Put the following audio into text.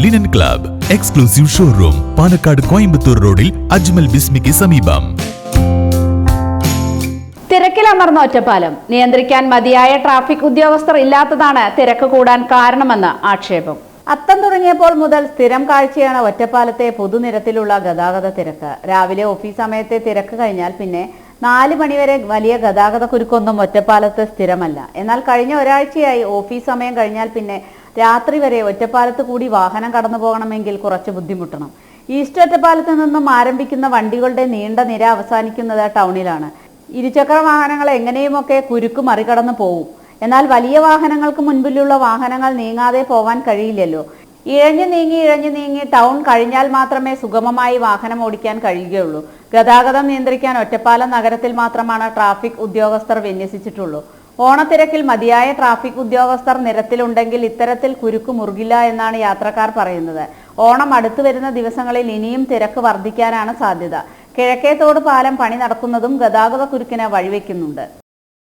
Linen club exclusive showroom Palakkad Coimbatore റോഡിൽ അജ്മൽ ബിസ്മിക്ക് സമീപം. തിരക്കിലമർന്ന ഒറ്റപ്പാലം. നിയന്ത്രിക്കാൻ മതിയായ ട്രാഫിക് ഉദ്യോഗസ്ഥർ ഇല്ലാത്തതാണ് തിരക്ക് കൂടാൻ കാരണമെന്ന് ആക്ഷേപം. അത്തം തുടങ്ങിയപ്പോൾ മുതൽ സ്ഥിരം കാഴ്ചയാണ് ഒറ്റപ്പാലത്തെ പൊതുനിരത്തിലുള്ള ഗതാഗത തിരക്ക്. രാവിലെ ഓഫീസ് സമയത്തെ തിരക്ക് കഴിഞ്ഞാൽ പിന്നെ നാല് മണിവരെ വലിയ ഗതാഗത കുരുക്കൊന്നും ഒറ്റപ്പാലത്ത് സ്ഥിരമല്ല. എന്നാൽ കഴിഞ്ഞ ഒരാഴ്ചയായി ഓഫീസ് സമയം കഴിഞ്ഞാൽ പിന്നെ രാത്രി വരെ ഒറ്റപ്പാലത്ത് കൂടി വാഹനം കടന്നു പോകണമെങ്കിൽ കുറച്ച് ബുദ്ധിമുട്ടണം. ഈസ്റ്റ് ഒറ്റപ്പാലത്ത് നിന്നും ആരംഭിക്കുന്ന വണ്ടികളുടെ നീണ്ട നിര അവസാനിക്കുന്നത് ടൗണിലാണ്. ഇരുചക്ര വാഹനങ്ങൾ എങ്ങനെയുമൊക്കെ കുരുക്ക് മറികടന്നു പോവും. എന്നാൽ വലിയ വാഹനങ്ങൾക്ക് മുൻപിലുള്ള വാഹനങ്ങൾ നീങ്ങാതെ പോകാൻ കഴിയില്ലല്ലോ. ഇഴഞ്ഞു നീങ്ങി ഇഴഞ്ഞു നീങ്ങി ടൗൺ കഴിഞ്ഞാൽ മാത്രമേ സുഗമമായി വാഹനം ഓടിക്കാൻ കഴിയുകയുള്ളൂ. ഗതാഗതം നിയന്ത്രിക്കാൻ ഒറ്റപ്പാലം നഗരത്തിൽ മാത്രമാണ് ട്രാഫിക് ഉദ്യോഗസ്ഥർ വിന്യസിച്ചിട്ടുള്ളൂ. ഓണത്തിരക്കിൽ മതിയായ ട്രാഫിക് ഉദ്യോഗസ്ഥർ നിരത്തിലുണ്ടെങ്കിൽ ഇത്തരത്തിൽ കുരുക്ക് മുറുകില്ല എന്നാണ് യാത്രക്കാർ പറയുന്നത്. ഓണം അടുത്തു വരുന്ന ദിവസങ്ങളിൽ ഇനിയും തിരക്ക് വർദ്ധിക്കാനാണ് സാധ്യത. കിഴക്കേത്തോട് പാലം പണി നടക്കുന്നതും ഗതാഗത കുരുക്കിന് വഴിവെക്കുന്നുണ്ട്.